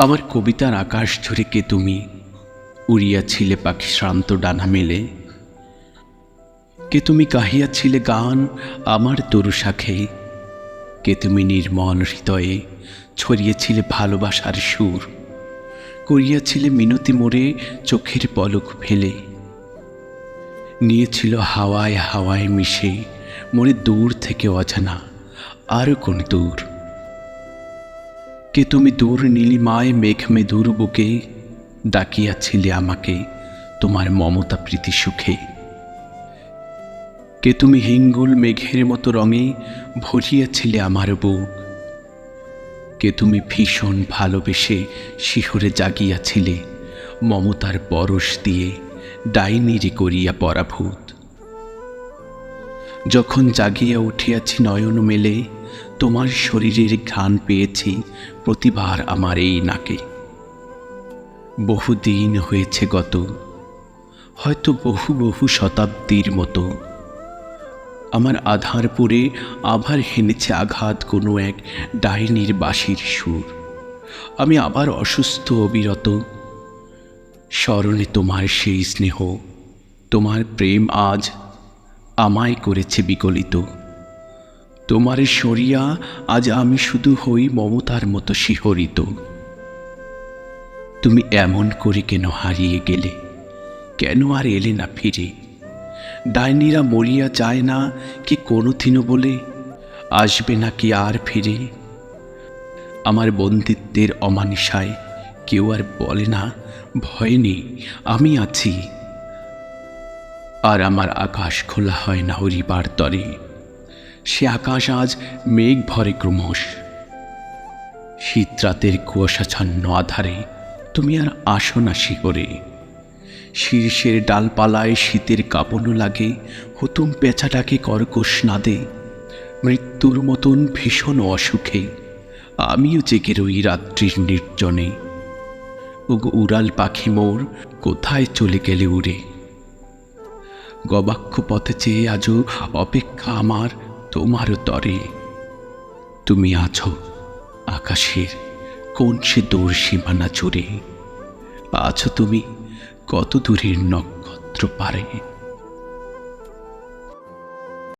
আমার কবিতার আকাশ ঝরে কে তুমি উড়িয়াছিলে পাখি শ্রান্ত ডানা মেলে। কে তুমি গাহিয়াছিলে গান আমার তরু শাখে? কে তুমি নির্মল হৃদয়ে ছড়িয়েছিলে ভালোবাসার সুর? করিয়াছিলে মিনতি মোড়ে চোখের পলক ফেলে। নিয়েছিল হাওয়ায় হাওয়ায় মিশে, মনে দূর থেকে অজানা আরও কোন দূর? কে তুমি দূর নীলিমায় মেঘ মেদুর বুকে ডাকিয়াছিলে আমাকে তোমার মমতা প্রীতি সুখে? কে তুমি হিঙ্গুল মেঘের মতো রঙে ভরিয়াছিলে আমার বুক? কে তুমি ভীষণ ভালোবেসে শিহরে জাগিয়াছিলে মমতার পরশ দিয়ে ডাইনিরি করিয়া পরাভূত? যখন জাগিয়া উঠিয়াছি নয়ন মেলে তোমার শরীরের ঘ্রাণ পেয়েছি প্রতিবার আমার এই নাকে। বহুদিন হয়েছে গত, হয়তো বহু বহু শতাব্দীর মতো। আমার আধার পরে আবার হেনেছে আঘাত কোনো এক ডাইনির বাঁশির সুর। আমি আবার অসুস্থ, অবিরত। স্মরণে তোমার সেই স্নেহ, তোমার প্রেম আজ আমায় করেছে বিকলিত। তোমার সরিয়া আজ আমি শুধু হই মমতার মতো শিহরিত। তুমি এমন করে কেন হারিয়ে গেলে? কেন আর এলে না ফিরে? ডাইনিরা মরিয়া যায় না কি কোনোদিনও বলে? আসবে না কি আর ফিরে? আমার বন্দিত্বের অমানিসায় কেউ আর বলে না, ভয় নেই, আমি আছি। আর আমার আকাশ খোলা হয় না হরিবার তরে। সে আকাশ আজ মেঘ ভরে ক্রমশ। শীতরাতের কুয়াশাচ্ছন্ন আধারে তুমি আর আসো না শিহরে শীর্ষের ডালপালায় শীতের কাঁপনও লাগে, হুতুম পেঁচাটাকে কর্কশ নাদে। মৃত্যুর মতন ভীষণ অসুখে, আমিও জেগে রই রাত্রির নির্জনে। ওগো উড়াল পাখি মোর কোথায় চলে গেলে উড়ে? গবাক্ষ পথে চেয়ে আজও অপেক্ষা আমার তোমারও তরে। তুমি আছো আকাশের কোন সে দূর সীমানা জুড়ে। আছো তুমি কত দূরের নক্ষত্র পারে।